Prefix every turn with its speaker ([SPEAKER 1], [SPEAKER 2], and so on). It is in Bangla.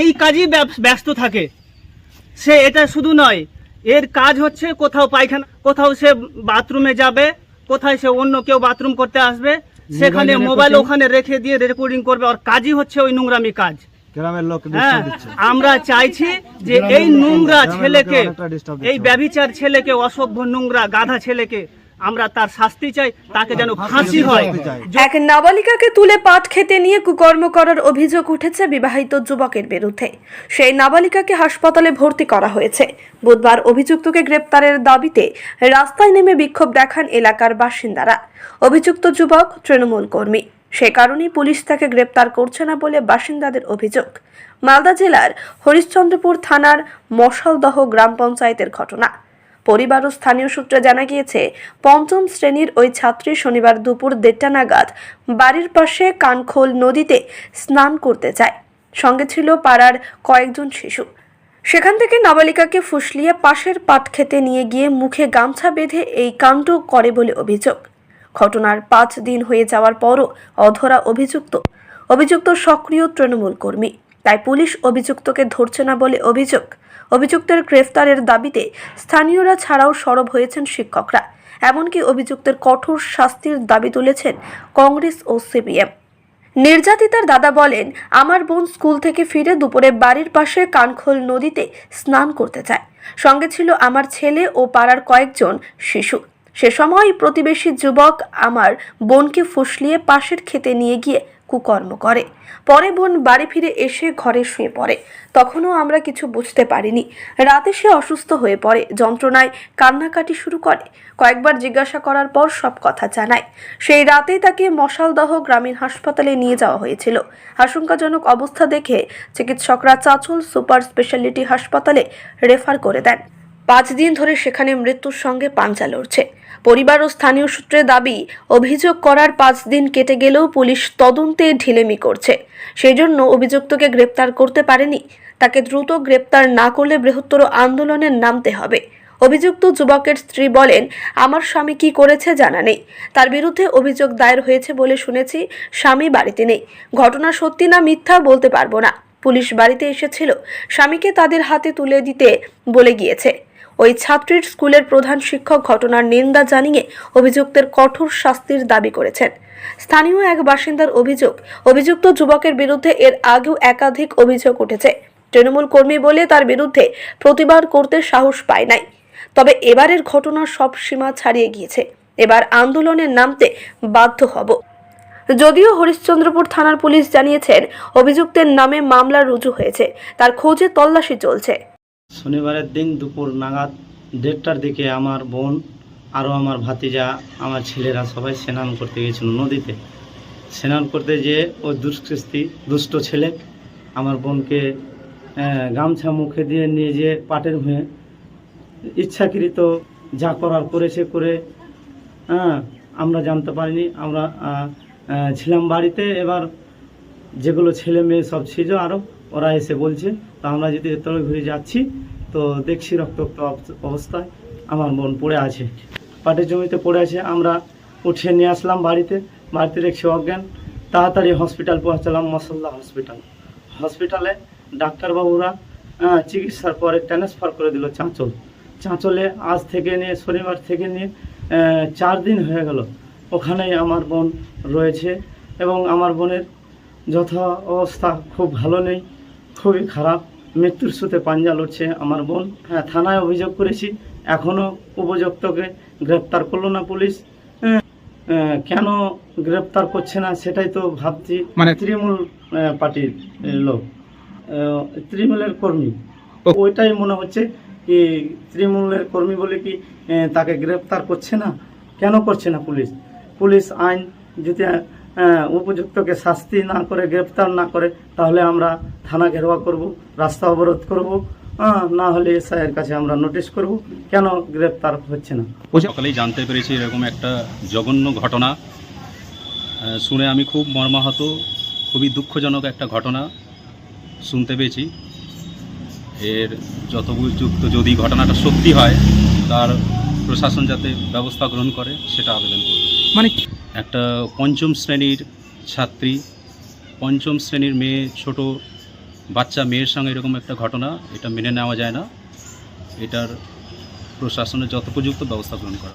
[SPEAKER 1] এই কাজই ব্যস্ত থাকে। সে এটা শুধু নয় এর কাজ হচ্ছে কোথাও পায়খানা কোথাও সে বাথরুমে যাবে কোথায় সে অন্য কেউ বাথরুম করতে আসবে সেখানে মোবাইল ওখানে রেখে দিয়ে রেকর্ডিং করবে আর কাজই হচ্ছে ওই নোংরামি কাজ।
[SPEAKER 2] গ্রামের লোক
[SPEAKER 1] হ্যাঁ আমরা চাইছি যে এই নোংরা ছেলেকে। এই ব্যভিচার ছেলেকে অসভ্য নোংরা গাধা ছেলেকে আমরা তার শাস্তি চাই তাকে যেন ফাঁসি হয়।
[SPEAKER 3] এক নাবালিকাকে তুলে পাট খেতে নিয়ে কুকর্ম করার অভিযোগ উঠেছে বিবাহিত যুবকের বিরুদ্ধে। সেই নাবালিকাকে হাসপাতালে ভর্তি করা হয়েছে। বুধবার অভিযুক্তকে গ্রেপ্তারের দাবিতে রাস্তায় নেমে বিক্ষোভ দেখান এলাকার বাসিন্দারা। অভিযুক্ত যুবক তৃণমূল কর্মী। সে কারণেই পুলিশ তাকে গ্রেপ্তার করছে না বলে বাসিন্দাদের অভিযোগ। মালদা জেলার হরিশ্চন্দ্রপুর থানার মশালদহ গ্রাম পঞ্চায়েতের ঘটনা। পরিবার ও স্থানীয় সূত্রে জানা গিয়েছে, পঞ্চম শ্রেণির ওই ছাত্রী শনিবার দুপুর দেড়টা নাগাদ বাড়ির পাশে কানখোল নদীতে স্নান করতে যায়। সঙ্গে ছিল পাড়ার কয়েকজন শিশু। সেখান থেকে নাবালিকাকে ফুসলিয়ে পাশের পাট খেতে নিয়ে গিয়ে মুখে গামছা বেঁধে এই কাণ্ড করে বলে অভিযোগ। ঘটনার পাঁচ দিন হয়ে যাওয়ার পরও অধরা অভিযুক্ত। অভিযুক্ত সক্রিয় তৃণমূল কর্মী। তাই পুলিশ অভিযুক্তকে ধরছে না বলে অভিযোগ। অভিযুক্তের গ্রেফতারের দাবিতে স্থানীয়রা ছাড়াও সরব হয়েছেন শিক্ষকরা। এমনকি অভিযুক্তের কঠোর শাস্তির দাবি তুলেছেন কংগ্রেস ও সিপিএম। নির্যাতিতার দাদা বলেন, আমার বোন স্কুল থেকে ফিরে দুপুরে বাড়ির পাশে কানখোল নদীতে স্নান করতে যায় সঙ্গে ছিল আমার ছেলে ও পাড়ার কয়েকজন শিশু। সে সময় প্রতিবেশী যুবক আমার বোনকে ফুসলিয়ে পাশের খেতে নিয়ে গিয়ে কুকর্ম করে। পরে বোন বাড়ি ফিরে এসে ঘরে শুয়ে পড়ে। তখনও আমরা কিছু বুঝতে পারিনি। রাতে সে অসুস্থ হয়ে পড়ে, যন্ত্রণায় কান্নাকাটি শুরু করে। কয়েকবার জিজ্ঞাসা করার পর সব কথা জানায়। সেই রাতেই তাকে মশালদহ গ্রামীণ হাসপাতালে নিয়ে যাওয়া হয়েছিল। আশঙ্কাজনক অবস্থা দেখে চিকিৎসকরা চাচল সুপার স্পেশালিটি হাসপাতালে রেফার করে দেন। পাঁচ দিন ধরে সেখানে মৃত্যুর সঙ্গে পাঞ্জা লড়ছে। পরিবার ও স্থানীয় সূত্রে দাবি, অভিযোগ করার পাঁচ দিন কেটে গেলেও পুলিশ তদন্তে ঢিলেমি করছে। সেই জন্য অভিযুক্তকে গ্রেপ্তার করতে পারেনি। তাকে দ্রুত গ্রেপ্তার না করলে বৃহত্তর আন্দোলনে নামতে হবে। অভিযুক্ত যুবকের স্ত্রী বলেন, আমার স্বামী কি করেছে জানা নেই। তার বিরুদ্ধে অভিযোগ দায়ের হয়েছে বলে শুনেছি, স্বামী বাড়িতে নেই। ঘটনা সত্যি না মিথ্যা বলতে পারব না। পুলিশ বাড়িতে এসেছিল। স্বামীকে তাদের হাতে তুলে দিতে বলে গিয়েছে। ওই ছাত্রীর স্কুলের প্রধান শিক্ষক ঘটনার নিন্দা জানিয়ে অভিযুক্তের কঠোর শাস্তির দাবি করেছেন। স্থানীয় এক বাসিন্দার অভিযোগ, অভিযুক্ত যুবকের বিরুদ্ধে এর আগেও একাধিক অভিযোগ উঠেছে। তৃণমূল কর্মী বলে তার বিরুদ্ধে প্রতিবাদ করতে সাহস পায় নাই। তবে এবারের ঘটনা সব সীমা ছাড়িয়ে গিয়েছে। এবার আন্দোলনে নামতে বাধ্য হব। যদিও হরিশ্চন্দ্রপুর থানার পুলিশ জানিয়েছেন, অভিযুক্তের নামে মামলা রুজু হয়েছে। তার খোঁজে তল্লাশি চলছে।
[SPEAKER 4] শনিবারের দিন দুপুর নাগাদ দেড়টার দিকে আমার বোন আরও আমার ভাতিজা, আমার ছেলেরা সবাই স্নান করতে গেছিল নদীতে। স্নান করতে যেয়ে ওই দুষ্কৃস্তি দুষ্ট ছেলে আমার বোনকে গামছা মুখে দিয়ে নিয়ে যেয়ে পাটের হয়ে ইচ্ছাকৃত যা করার করেছে করে হ্যাঁ আমরা জানতে পারিনি। আমরা ছিলাম বাড়িতে। এবার যেগুলো ছেলে মেয়ে সব ছিল আরও ওরা এসে বলছে, তো আমরা যদি তলে ঘুরে যাচ্ছি। তো দেখছি রক্তাক্ত অব- অবস্থায় আমার বোন পড়ে আছে। পাটের জমিতে পড়ে আছে, আমরা উঠিয়ে নিয়ে আসলাম বাড়িতে। বাড়িতে দেখছি অজ্ঞান। তাড়াতাড়ি হসপিটাল পৌঁছালাম মসল্লা হসপিটাল। হসপিটালে ডাক্তারবাবুরা চিকিৎসার পরে ট্রান্সফার করে দিল চাঁচল। চাঁচলে আজ থেকে নিয়ে, শনিবার থেকে নিয়ে চার দিন হয়ে গেল। ওখানেই আমার বোন রয়েছে এবং আমার বোনের যথা অবস্থা খুব ভালো নেই। খুবই খারাপ। মৃত্যুর সুতে পাঞ্জা লড়ছে আমার বোন। হ্যাঁ থানায় অভিযোগ করেছি। এখনও উপযুক্তকে গ্রেপ্তার করল না পুলিশ। হ্যাঁ, কেন গ্রেপ্তার করছে না সেটাই তো ভাবছি। মানে তৃণমূল পার্টির লোক। তৃণমূলের কর্মী। ওইটাই মনে হচ্ছে কি তৃণমূলের কর্মী বলে কি তাকে গ্রেপ্তার করছে না? কেন করছে না পুলিশ? পুলিশ আইন যদি উপযুক্তকে শাস্তি না করে গ্রেপ্তার না করে তাহলে আমরা থানা ঘেরোয়া করব রাস্তা অবরোধ করব আহ, না হলে এসআইয়ের কাছে আমরা নোটিশ করব কেন গ্রেপ্তার হচ্ছে না?
[SPEAKER 5] সকালেই জানতে পেরেছি এরকম একটা জঘন্য ঘটনা। শুনে আমি খুব মর্মাহত খুবই দুঃখজনক একটা ঘটনা শুনতে পেয়েছি। এর যত উপযুক্ত যদি ঘটনাটা সত্যি হয় তার প্রশাসন যাতে ব্যবস্থা গ্রহণ করে সেটা আবেদন করব।
[SPEAKER 6] মানে
[SPEAKER 5] একটা পঞ্চম শ্রেণির ছাত্রী, পঞ্চম শ্রেণির মেয়ে, ছোট বাচ্চা, মেয়ের সঙ্গে এরকম একটা ঘটনা, এটা মেনে নেওয়া যায় না। এটার প্রশাসনের যথোপযুক্ত ব্যবস্থা গ্রহণ করা।